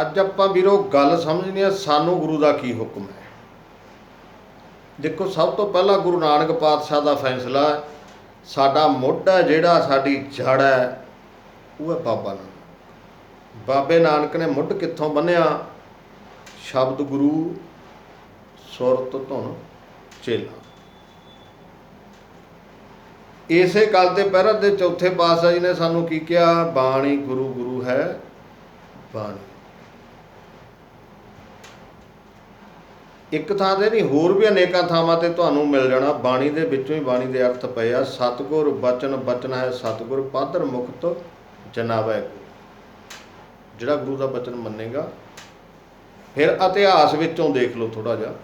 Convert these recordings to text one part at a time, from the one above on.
ਅੱਜ ਆਪਾਂ ਵੀਰੋ ਗੱਲ ਸਮਝਣੀ ਆ ਸਾਨੂੰ ਗੁਰੂ ਦਾ ਕੀ ਹੁਕਮ ਹੈ। ਦੇਖੋ, ਸਭ ਤੋਂ ਪਹਿਲਾਂ ਗੁਰੂ ਨਾਨਕ ਪਾਤਸ਼ਾਹ ਦਾ ਫੈਸਲਾ ਸਾਡਾ ਮੁੱਢ ਹੈ, ਜਿਹੜਾ ਸਾਡੀ ਜੜ ਹੈ, ਉਹ ਹੈ ਬਾਬਾ ਨਾਨਕ। ਬਾਬੇ ਨਾਨਕ ਨੇ ਮੁੱਢ ਕਿੱਥੋਂ ਬੰਨਿਆ? ਸ਼ਬਦ ਗੁਰੂ, ਸੁਰਤ, ਧੁਨ, ਚੇਲਾ। ਇਸੇ ਗੱਲ ਤੇ ਪਹਿਰਾ ਦੇ ਚੌਥੇ ਪਾਤਸ਼ਾਹ ਜੀ ਨੇ ਸਾਨੂੰ ਕੀ ਕਿਹਾ? ਬਾਣੀ ਗੁਰੂ ਗੁਰੂ ਹੈ ਬਾਣੀ। ਇੱਕ ਥਾਂ ਤੇ ਨਹੀਂ, ਹੋਰ ਵੀ ਅਨੇਕਾਂ ਥਾਵਾਂ ਤੇ ਤੁਹਾਨੂੰ ਮਿਲ ਜਾਣਾ। ਬਾਣੀ ਦੇ ਵਿੱਚੋਂ ਹੀ ਬਾਣੀ ਦੇ ਅਰਥ ਪਏ ਆ। ਸਤਗੁਰ ਬਚਨ ਬਚਨ ਹੈ, ਸਤਗੁਰ ਪਾਦਰ ਮੁਕਤ ਜਨਾਵੈ ਜਿਹੜਾ ਗੁਰੂ ਦਾ ਬਚਨ ਮੰਨੇਗਾ। ਫਿਰ ਇਤਿਹਾਸ ਵਿੱਚੋਂ ਦੇਖ ਲਓ ਥੋੜਾ ਜਿਹਾ।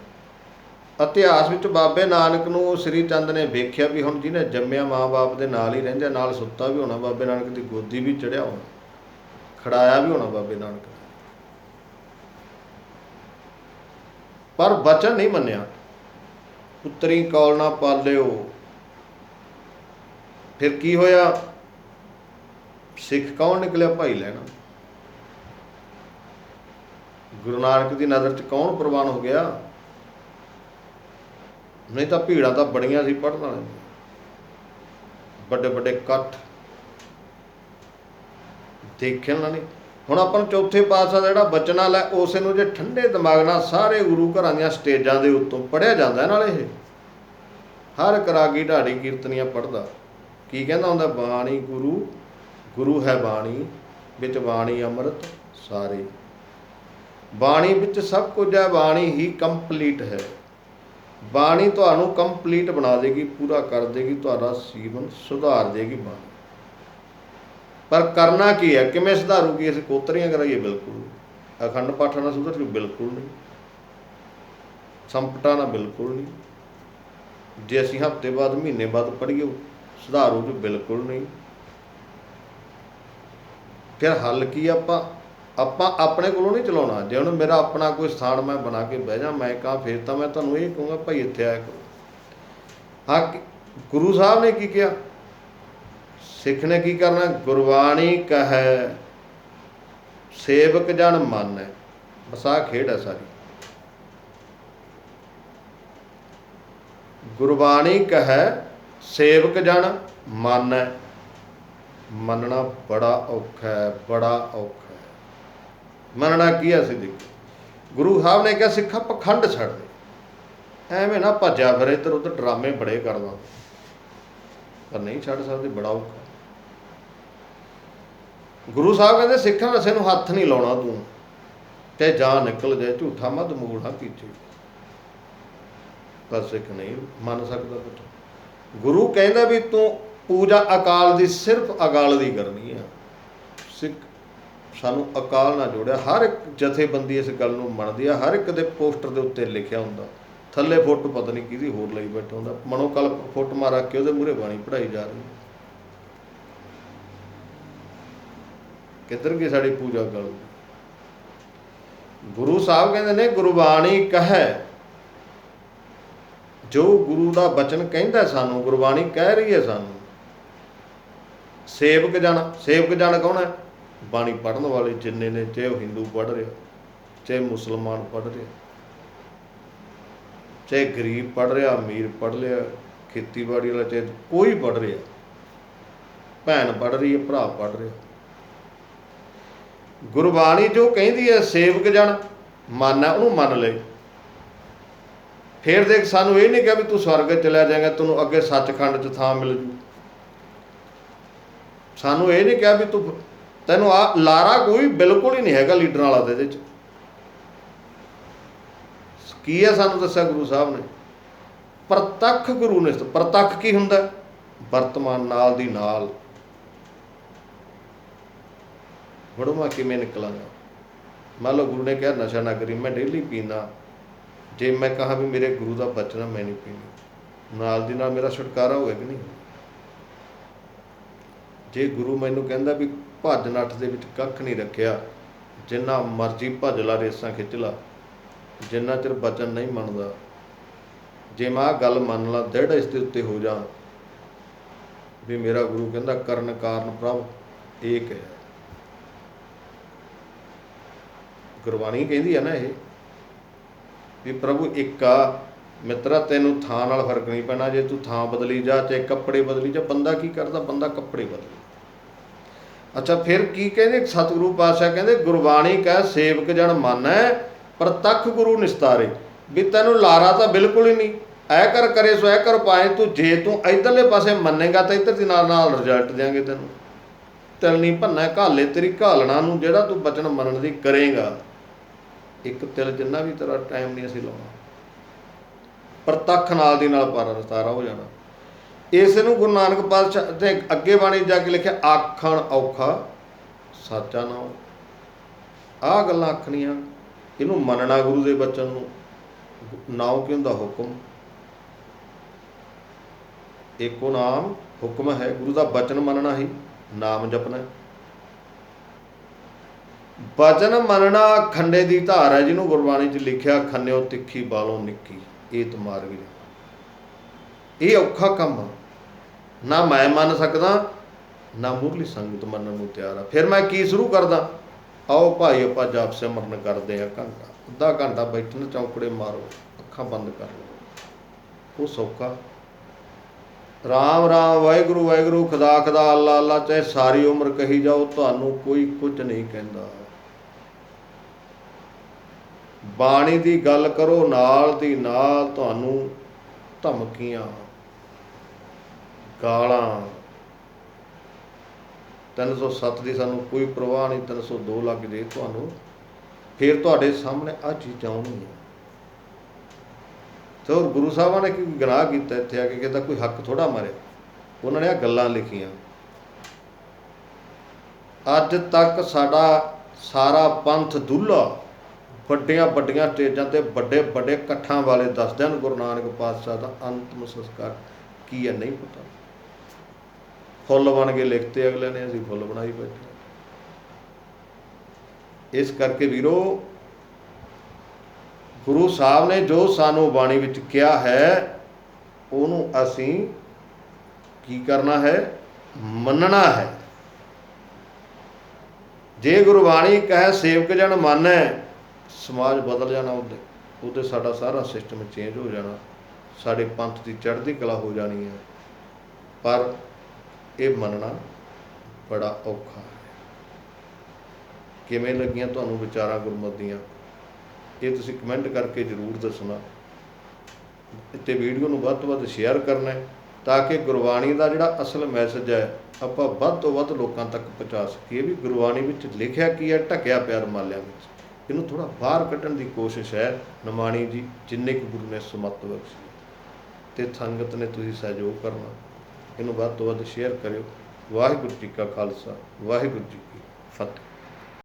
ਇਤਿਹਾਸ ਵਿੱਚ ਬਾਬੇ ਨਾਨਕ ਨੂੰ ਸ੍ਰੀ ਚੰਦ ਨੇ ਵੇਖਿਆ ਵੀ ਹੁਣ ਜਿਹਨੇ ਜੰਮਿਆ ਮਾਂ-ਬਾਪ ਦੇ ਨਾਲ ਹੀ ਰਹਿੰਦਾ, ਨਾਲ ਸੁੱਤਾ ਵੀ ਹੋਣਾ, ਬਾਬੇ ਨਾਨਕ ਦੀ ਗੋਦੀ ਵੀ ਚੜਿਆ ਹੋਣਾ। ਖੜਾਇਆ ਵੀ ਹੋਣਾ ਬਾਬੇ ਨਾਨਕ। ਪਰ ਬਚਨ ਨਹੀਂ ਮੰਨਿਆ। ਪੁੱਤਰੀ ਕੌਲ ਨਾ ਪਾਲਿਓ। ਫਿਰ ਕੀ ਹੋਇਆ? ਸਿੱਖ ਕੌਣ ਨਿਕਲਿਆ? ਭਾਈ ਲੈਣਾ। ਗੁਰੂ ਨਾਨਕ ਦੀ ਨਜ਼ਰ 'ਚ ਕੌਣ ਪ੍ਰਵਾਨ ਹੋ ਗਿਆ? ਨਹੀਂ ਤਾਂ ਭੀੜਾਂ ਤਾਂ ਬੜੀਆਂ ਸੀ ਪੜਨ ਵਾਲੇ ਵੱਡੇ ਵੱਡੇ ਇਕੱਠ ਦੇਖਣ ਨਾਲ ਨਹੀਂ। ਹੁਣ ਆਪਾਂ ਨੂੰ ਚੌਥੇ ਪਾਤਸ਼ਾਹ ਦਾ ਜਿਹੜਾ ਬਚਨ ਲੈ ਹੈ, ਉਸੇ ਨੂੰ ਜੇ ਠੰਡੇ ਦਿਮਾਗ ਨਾਲ ਸਾਰੇ ਗੁਰੂ ਘਰਾਂ ਦੀਆਂ ਸਟੇਜਾਂ ਦੇ ਉੱਤੋਂ ਪੜਿਆ ਜਾਂਦਾ ਨਾਲ ਇਹ। ਹਰ ਇੱਕ ਰਾਗੀ ਢਾੜੀ ਕੀਰਤਨੀਆਂ ਪੜਦਾ ਕੀ ਕਹਿੰਦਾ ਹੁੰਦਾ? ਬਾਣੀ ਗੁਰੂ ਗੁਰੂ ਹੈ ਬਾਣੀ ਵਿੱਚ ਬਾਣੀ ਅੰਮ੍ਰਿਤ ਸਾਰੇ। ਬਾਣੀ ਵਿੱਚ ਸਭ ਕੁਝ ਹੈ ਬਾਣੀ ਹੀ ਕੰਪਲੀਟ ਹੈ। ਬਾਣੀ ਤੁਹਾਨੂੰ ਕੰਪਲੀਟ ਬਣਾ ਦੇਗੀ ਪੂਰਾ ਕਰ ਦੇਗੀ ਤੁਹਾਡਾ ਜੀਵਨ ਸੁਧਾਰ ਦੇਗੀ ਬਾਣੀ। ਪਰ ਕਰਨਾ ਕੀ ਹੈ? ਕਿਵੇਂ ਸੁਧਾਰੂਗੀ? ਅਸੀਂ ਕੋਤਰੀਆਂ ਕਰਾਈਏ, ਬਿਲਕੁਲ। ਅਖੰਡ ਪਾਠਾਂ ਨਾਲ ਸੁਧਰ ਜੂ ਬਿਲਕੁਲ ਨਹੀਂ। ਸੰਪਟਾਂ ਨਾਲ ਬਿਲਕੁਲ ਨਹੀਂ। ਜੇ ਅਸੀਂ ਹਫ਼ਤੇ ਬਾਅਦ, ਮਹੀਨੇ ਬਾਅਦ ਪੜ੍ਹੀਏ, ਸੁਧਾਰੂ ਜੂ ਬਿਲਕੁਲ ਨਹੀਂ। ਫਿਰ ਹੱਲ ਕੀ ਆਪਾਂ? ਆਪਾਂ ਆਪਣੇ ਕੋਲੋਂ ਨਹੀਂ ਚਲਾਉਣਾ। ਜੇ ਹੁਣ ਮੇਰਾ ਆਪਣਾ ਕੋਈ ਸਥਾਨ ਮੈਂ ਬਣਾ ਕੇ ਬਹਿ ਜਾ, ਮੈਂ ਕਹਾਂ ਫਿਰ ਤਾਂ ਮੈਂ ਤੁਹਾਨੂੰ ਇਹ ਕਹੂੰਗਾ, ਭਾਈ ਇੱਥੇ ਆਇਆ ਕਰੋ। ਹਾਂ ਗੁਰੂ ਸਾਹਿਬ ਨੇ ਕੀ ਕਿਹਾ? ਸਿੱਖ ਨੇ ਕੀ ਕਰਨਾ? ਗੁਰਬਾਣੀ ਕਹੈ, ਸੇਵਕ ਜਨ ਮੰਨੈ। ਬਸ ਆਹ ਖੇਡ ਹੈ ਸਾਰੀ। ਗੁਰਬਾਣੀ ਕਹੈ, ਸੇਵਕ ਜਨ ਮੰਨੈ। ਮੰਨਣਾ ਬੜਾ ਔਖਾ ਹੈ, ਬੜਾ ਔਖਾ ਹੈ। ਮੰਨਣਾ ਕੀ ਹੈ ਅਸੀਂ ਦੇਖੋ। ਗੁਰੂ ਸਾਹਿਬ ਨੇ ਕਿਹਾ, ਸਿੱਖਾ ਪਖੰਡ ਛੱਡ ਦੇ। ਐਵੇਂ ਨਾ ਭੱਜਿਆ ਫਿਰ ਇੱਧਰ ਉੱਧਰ ਡਰਾਮੇ ਬੜੇ ਕਰਦਾ। ਪਰ ਨਹੀਂ ਛੱਡ ਸਕਦੇ, ਬੜਾ ਔਖਾ ਗੁਰੂ ਸਾਹਿਬ ਕਹਿੰਦੇ, ਸਿੱਖਾਂ ਨਸੇ ਨੂੰ ਹੱਥ ਨਹੀਂ ਲਾਉਣਾ ਤੂੰ। ਤੇ ਜਾਨ ਨਿਕਲ ਜਾਏ ਝੂਠਾ ਮਤ ਮੂੜਾ ਪੀਛੇ ਪਰ ਸਿੱਖ ਨਹੀਂ ਮੰਨ ਸਕਦਾ ਪੁੱਤ। ਗੁਰੂ ਕਹਿੰਦਾ ਵੀ ਤੂੰ ਪੂਜਾ ਅਕਾਲ ਦੀ ਸਿਰਫ ਅਕਾਲ ਦੀ ਕਰਨੀ ਆ। ਸਿੱਖ ਸਾਨੂੰ ਅਕਾਲ ਨਾਲ ਜੋੜਿਆ। ਹਰ ਇੱਕ ਜਥੇਬੰਦੀ ਇਸ ਗੱਲ ਨੂੰ ਮੰਨਦੀ ਆ। ਹਰ ਇੱਕ ਦੇ ਪੋਸਟਰ ਦੇ ਉੱਤੇ ਲਿਖਿਆ ਹੁੰਦਾ। ਥੱਲੇ ਫੋਟੋ ਪਤਾ ਨਹੀਂ ਕਿਹਦੀ ਹੋਰ ਲਈ ਬੈਠਾ ਹੁੰਦਾ। ਮਨੋ ਕਲ ਫੋਟੋ ਮਾਰ ਕੇ ਉਹਦੇ ਮੂਹਰੇ ਬਾਣੀ ਪੜਾਈ ਜਾ ਰਹੀ। ਕਿੱਧਰ ਗਈ ਸਾਡੀ ਪੂਜਾ ਗੱਲ ਗੁਰੂ ਸਾਹਿਬ ਕਹਿੰਦੇ ਨੇ, ਗੁਰਬਾਣੀ ਕਹੈ। ਜੋ ਗੁਰੂ ਦਾ ਬਚਨ ਕਹਿੰਦਾ ਸਾਨੂੰ, ਗੁਰਬਾਣੀ ਕਹਿ ਰਹੀ ਹੈ ਸਾਨੂੰ। ਸੇਵਕ ਜਨ ਸੇਵਕ ਜਨ ਕੌਣ ਹੈ? ਬਾਣੀ ਪੜਨ ਵਾਲੇ ਜਿੰਨੇ ਨੇ, ਚਾਹੇ ਉਹ ਹਿੰਦੂ ਪੜ ਰਿਹਾ, ਚਾਹੇ ਮੁਸਲਮਾਨ ਪੜ ਰਿਹਾ, ਚਾਹੇ ਗਰੀਬ ਪੜ ਰਿਹਾ, ਅਮੀਰ ਪੜ ਲਿਆ, ਖੇਤੀਬਾੜੀ ਵਾਲਾ, ਚਾਹੇ ਕੋਈ ਪੜ ਰਿਹਾ। ਭੈਣ ਪੜ ਰਹੀ ਹੈ, ਭਰਾ ਪੜ ਰਿਹਾ। ਗੁਰਬਾਣੀ ਜੋ ਕਹਿੰਦੀ ਹੈ, ਸੇਵਕ ਜਨ ਮੰਨਣਾ ਉਹਨੂੰ ਮੰਨ ਲੈ ਫੇਰ ਦੇਖ, ਸਾਨੂੰ ਇਹ ਨਹੀਂ ਕਿਹਾ ਵੀ ਤੂੰ ਸਵਰਗ ਚਲਾ ਜਾਏਗਾ, ਤੈਨੂੰ ਅੱਗੇ ਸੱਚਖੰਡ 'ਚ ਥਾਂ ਮਿਲ ਜੂ। ਸਾਨੂੰ ਇਹ ਨਹੀਂ ਕਿਹਾ ਵੀ ਤੂੰ, ਤੈਨੂੰ ਆ ਲਾਰਾ ਕੋਈ ਬਿਲਕੁਲ ਹੀ ਨਹੀਂ ਹੈਗਾ ਲੀਡਰਾਂ ਵਾਲਾ ਦੇ ਇਹਦੇ 'ਚ। ਕੀ ਹੈ ਸਾਨੂੰ ਦੱਸਿਆ ਗੁਰੂ ਸਾਹਿਬ ਨੇ? ਪ੍ਰਤੱਖ ਗੁਰੂ ਨੇ, ਪ੍ਰਤੱਖ ਕੀ ਹੁੰਦਾ? ਵਰਤਮਾਨ ਨਾਲ ਦੀ ਨਾਲ। ਵੜਵਾ ਕਿਵੇਂ ਨਿਕਲਾਂਗਾ? ਮੰਨ ਲਓ ਗੁਰੂ ਨੇ ਕਿਹਾ, ਨਸ਼ਾ ਨਾ ਕਰੀ, ਮੈਂ ਡੇਲੀ ਪੀਂਦਾ। ਜੇ ਮੈਂ ਕਹਾ ਵੀ ਮੇਰੇ ਗੁਰੂ ਦਾ ਬਚਨ ਮੈਂ ਨਹੀਂ ਪੀਂਦਾ। ਨਾਲ ਦੀ ਨਾਲ ਮੇਰਾ ਛੁਟਕਾਰਾ ਹੋਇਆ ਕਿ ਨਹੀਂ? ਜੇ ਗੁਰੂ ਮੈਨੂੰ ਕਹਿੰਦਾ ਵੀ ਭੱਜ ਨੱਠ ਦੇ ਵਿੱਚ ਕੱਖ ਨਹੀਂ ਰੱਖਿਆ, ਜਿੰਨਾ ਮਰਜ਼ੀ ਭੱਜ ਲਾ, ਰੇਸਾਂ ਖਿੱਚ ਲਾ, ਜਿੰਨਾ ਚਿਰ ਬਚਨ ਨਹੀਂ ਮੰਨਦਾ। ਜੇ ਮੈਂ ਆਹ ਗੱਲ ਮੰਨ ਲਾ, ਦ੍ਰਿੜ ਇਸ ਦੇ ਉੱਤੇ ਹੋ ਜਾ, ਵੀ ਮੇਰਾ ਗੁਰੂ ਕਹਿੰਦਾ, ਕਰਨ ਕਾਰਨ ਪ੍ਰਭ, ਏਕ ਹੈ। ਗੁਰਬਾਣੀ ਕਹਿੰਦੀ ਹੈ ਨਾ ਇਹ, ਵੀ ਪ੍ਰਭੂ ਇੱਕ ਆ ਮਿੱਤਰਾ, ਤੈਨੂੰ ਥਾਂ ਨਾਲ ਫ਼ਰਕ ਨਹੀਂ ਪੈਣਾ। ਜੇ ਤੂੰ ਥਾਂ ਬਦਲੀ ਜਾ ਤੇ ਕੱਪੜੇ ਬਦਲੀ ਜਾ, ਬੰਦਾ ਕੀ ਕਰਦਾ? ਬੰਦਾ ਕੱਪੜੇ ਬਦਲੀ। ਅੱਛਾ, ਫਿਰ ਕੀ ਕਹਿੰਦੇ? ਸਤਿਗੁਰੂ ਪਾਤਸ਼ਾਹ ਕਹਿੰਦੇ, ਗੁਰਬਾਣੀ ਕਹਿ, ਸੇਵਕ ਜਨ ਮਾਨੈ, ਪ੍ਰਤੱਖ ਗੁਰੂ ਨਿਸਤਾਰੇ। ਵੀ ਤੈਨੂੰ ਲਾਰਾ ਤਾਂ ਬਿਲਕੁਲ ਹੀ ਨਹੀਂ। ਐ ਕਰ, ਕਰੇ ਸੋ ਐ ਕਰ ਪਾਏ ਤੂੰ, ਜੇ ਤੂੰ ਇਧਰਲੇ ਪਾਸੇ ਮੰਨੇਗਾ ਤਾਂ ਇਧਰ ਦੀ ਨਾਲ ਨਾਲ ਰਿਜ਼ਲਟ ਦੇਾਂਗੇ ਤੈਨੂੰ। ਤਿਲ ਨਹੀਂ ਭੰਨਾ, ਘਾਲੇ ਤੇਰੀ ਘਾਲਣਾ ਨੂੰ, ਜਿਹੜਾ ਤੂੰ ਬਚਨ ਮੰਨਣ ਦੀ ਕਰੇਗਾ। ਇੱਕ ਤਿਲ ਜਿੰਨਾ ਵੀ ਤੇਰਾ ਟਾਈਮ ਨਹੀਂ ਅਸੀਂ ਲਾਉਣਾ। ਪ੍ਰਤੱਖ ਨਾਲ ਦੀ ਨਾਲ ਪਾਰਾ ਰਸਤਾਰਾ ਹੋ ਜਾਣਾ। ਇਸ ਨੂੰ ਗੁਰੂ ਨਾਨਕ ਪਾਤਸ਼ਾਹ ਤੇ ਅੱਗੇ ਬਾਣੀ ਜਾ ਕੇ ਲਿਖਿਆ, ਆਖਣ ਔਖਾ ਸਾਚਾ ਨਾਮ ਆਹ ਗੱਲਾਂ ਆਖਣੀਆਂ, ਇਹਨੂੰ ਮੰਨਣਾ ਗੁਰੂ ਦੇ ਬਚਨ ਨੂੰ। ਨਾਉ ਕੀ ਹੁੰਦਾ ਹੁਕਮ? ਏਕੋ ਨਾਮ, ਹੁਕਮ ਹੈ ਗੁਰੂ ਦਾ ਬਚਨ ਮੰਨਣਾ ਹੀ, ਨਾਮ ਜਪਣਾ। ਬਚਨ ਮੰਨਣਾ ਖੰਡੇ ਦੀ ਧਾਰ ਹੈ, ਜਿਹਨੂੰ ਗੁਰਬਾਣੀ 'ਚ ਲਿਖਿਆ ਖੰਨਿਓ ਤਿੱਖੀ, ਬਾਲੋਂ ਨਿੱਕੀ ਇਹ ਤੁਮਾਰ ਵੀ ਇਹ ਔਖਾ ਕੰਮ ਆ। ਨਾ ਮੈਂ ਮੰਨ ਸਕਦਾ, ਨਾ ਮੁਰਲੀ ਸੰਗਤ ਮੰਨਣ ਨੂੰ ਤਿਆਰ ਆ। ਫਿਰ ਮੈਂ ਕੀ ਸ਼ੁਰੂ ਕਰਦਾ? ਆਓ ਭਾਈ, ਆਪਾਂ ਜਾਪ ਸਿਮਰਨ ਕਰਦੇ ਆ ਘੰਟਾ। ਅੱਧਾ ਘੰਟਾ ਬੈਠਣ, ਚੌਂਕੜੇ ਮਾਰੋ, ਅੱਖਾਂ ਬੰਦ ਕਰ ਲਓ। ਉਹ ਸੌਖਾ। ਰਾਮ ਰਾਮ, ਵਾਹਿਗੁਰੂ ਵਾਹਿਗੁਰੂ, ਖੁਦਾ ਖੁਦਾ, ਅੱਲਾ ਅੱਲਾ, ਚਾਹੇ ਸਾਰੀ ਉਮਰ ਕਹੀ ਜਾਓ, ਤੁਹਾਨੂੰ ਕੋਈ ਕੁਝ ਨਹੀਂ ਕਹਿੰਦਾ। ਬਾਣੀ ਦੀ ਗੱਲ ਕਰੋ, ਨਾਲ ਦੀ ਨਾਲ ਤੁਹਾਨੂੰ ਧਮਕੀਆਂ, ਗਾਲਾਂ। 307 ਦੀ ਸਾਨੂੰ ਕੋਈ ਪ੍ਰਵਾਹ ਨਹੀਂ 302 ਲੱਗ ਜੇ ਤੁਹਾਨੂੰ ਫਿਰ ਤੁਹਾਡੇ ਸਾਹਮਣੇ ਆ ਚੀਜ਼ਾਂ ਆਉਣਗੀਆਂ। ਤੇ ਹੋਰ ਗੁਰੂ ਸਾਹਿਬਾਂ ਨੇ ਕੀ ਗੁਨਾਹ ਕੀਤਾ ਇੱਥੇ ਆ ਕੇ ਕਹਿੰਦਾ ਕੋਈ ਹੱਕ ਥੋੜਾ ਮਾਰਿਆ? ਉਹਨਾਂ ਨੇ ਆ ਗੱਲਾਂ ਲਿਖੀਆਂ। ਅੱਜ ਤੱਕ ਸਾਡਾ ਸਾਰਾ ਪੰਥ ਦੁੱਲਾ ਵੱਡੀਆਂ ਵੱਡੀਆਂ ਸਟੇਜਾਂ ਤੇ ਵੱਡੇ ਵੱਡੇ ਇਕੱਠਾਂ ਵਾਲੇ ਦੱਸਦੇ ਹਨ, ਗੁਰੂ ਨਾਨਕ ਪਾਤਸ਼ਾਹ ਦਾ ਅੰਤਮ ਸੰਸਕਾਰ ਕੀ ਹੈ ਨਹੀਂ ਪਤਾ। ਫੁੱਲ ਬਣ ਕੇ ਲਿਖਤੇ ਅਗਲੇ ਨੇ, ਅਸੀਂ ਫੁੱਲ ਬਣਾਈ ਬੈਠੇ ਇਸ ਕਰਕੇ ਵੀਰੋ, ਗੁਰੂ ਸਾਹਿਬ ਨੇ ਜੋ ਸਾਨੂੰ ਬਾਣੀ ਵਿੱਚ ਕਿਹਾ ਹੈ, ਉਹਨੂੰ ਅਸੀਂ ਕੀ ਕਰਨਾ ਹੈ? ਮੰਨਣਾ ਹੈ। ਜੇ ਗੁਰਬਾਣੀ ਕਹੇ, ਸੇਵਕ ਜਨ ਮੰਨੈ ਸਮਾਜ ਬਦਲ ਜਾਣਾ ਉਹਦੇ ਉਹਦੇ ਸਾਡਾ ਸਾਰਾ ਸਿਸਟਮ ਚੇਂਜ ਹੋ ਜਾਣਾ। ਸਾਡੇ ਪੰਥ ਦੀ ਚੜ੍ਹਦੀ ਕਲਾ ਹੋ ਜਾਣੀ ਹੈ। ਪਰ ਇਹ ਮੰਨਣਾ ਬੜਾ ਔਖਾ ਹੈ। ਕਿਵੇਂ ਲੱਗੀਆਂ ਤੁਹਾਨੂੰ ਵਿਚਾਰਾਂ ਗੁਰਮਤ ਦੀਆਂ? ਇਹ ਤੁਸੀਂ ਕਮੈਂਟ ਕਰਕੇ ਜਰੂਰ ਦੱਸਣਾ। ਤੇ ਵੀਡੀਓ ਨੂੰ ਵੱਧ ਤੋਂ ਵੱਧ ਸ਼ੇਅਰ ਕਰਨਾ ਹੈ, ਤਾਂ ਕਿ ਗੁਰਬਾਣੀ ਦਾ ਜਿਹੜਾ ਅਸਲ ਮੈਸੇਜ ਹੈ, ਆਪਾਂ ਵੱਧ ਤੋਂ ਵੱਧ ਲੋਕਾਂ ਤੱਕ ਪਹੁੰਚਾ ਸਕੀਏ। ਵੀ ਗੁਰਬਾਣੀ ਵਿੱਚ ਲਿਖਿਆ ਕੀ ਹੈ, ਢਕਿਆ ਪਿਆ ਰਮਾਲਿਆਂ ਵਿੱਚ। ਇਹਨੂੰ ਥੋੜਾ ਬਾਹਰ ਕੱਢਣ ਦੀ ਕੋਸ਼ਿਸ਼ ਹੈ। ਨਮਾਣੀ ਜੀ, ਜਿੰਨੇ ਕੁ ਗੁਰੂ ਨੇ ਸਮਤ ਬਖਸ਼ੀ, ਤੇ ਸੰਗਤ ਨੇ ਤੁਸੀਂ ਸਹਿਯੋਗ ਕਰਨਾ। ਇਹਨੂੰ ਵੱਧ ਤੋਂ ਵੱਧ ਸ਼ੇਅਰ ਕਰਿਓ। ਵਾਹਿਗੁਰੂ ਜੀ ਕਾ ਖਾਲਸਾ, ਵਾਹਿਗੁਰੂ ਜੀ ਕੀ ਫਤਿਹ।